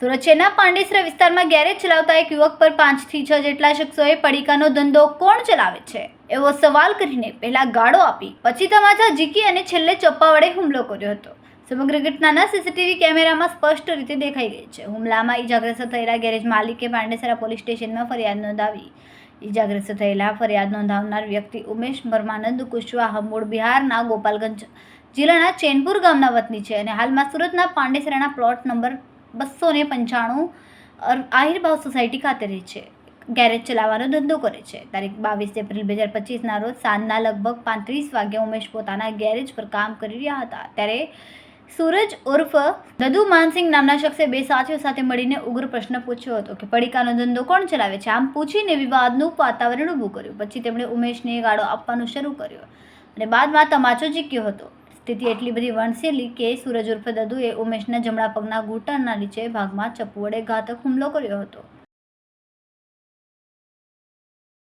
સુરત શહેરના પાંડેસરા વિસ્તારમાં ગેરેજ ચલાવતા એક યુવક પર પાંચથી છ જેટલા શખ્સોએ પડીકાનો ધંધો કોણ ચલાવે છે? એવો સવાલ કરીને પહેલા ગાળો આપી પછી તમાચા ઝીકી અને છેલ્લે ચપ્પા વડે હુમલો કર્યો હતો. સમગ્ર ઘટનાના સીસીટીવી કેમેરામાં સ્પષ્ટ રીતે દેખાઈ ગઈ છે. હુમલામાં ઈજાગ્રસ્ત થયેલા ગેરેજ માલિકે પાંડેસરા પોલીસ સ્ટેશનમાં ફરિયાદ નોંધાવી. ઈજાગ્રસ્ત થયેલા ફરિયાદ નોંધાવનાર વ્યક્તિ ઉમેશ પરમાનંદ કુશવાહ મૂળ બિહારના ગોપાલગંજ જિલ્લાના ચેનપુર ગામના વતની છે અને હાલમાં સુરતના પાંડેસરાના પ્લોટ નંબર બસો ને પંચાણું આહિરભાવ સોસાયટી ખાતે રહે છે. ગેરેજ ચલાવવાનો ધંધો કરે છે. તારીખ બાવીસ એપ્રિલ બે હજાર પચીસના રોજ સાંજના લગભગ પાંત્રીસ વાગે ઉમેશ પોતાના ગેરેજ પર કામ કરી રહ્યા હતા. ત્યારે સૂરજ ઉર્ફ દદુ માનસિંગ નામના શખ્સે બે સાથીઓ સાથે મળીને ઉગ્ર પ્રશ્ન પૂછ્યો હતો કે પડીકાનો ધંધો કોણ ચલાવે છે? આમ પૂછીને વિવાદનું વાતાવરણ ઊભું કર્યું. પછી તેમણે ઉમેશને ગાળો આપવાનું શરૂ કર્યો અને બાદમાં તમાચો જીક્યો હતો. સ્થિતિ એટલી બધી વણસેલી કે સૂરજ ઉર્ફે દદુએ ઉમેશના જમણા પગના ઘૂંટણના નીચે ભાગમાં ચપ્પુ વડે ઘાતક હુમલો કર્યો હતો.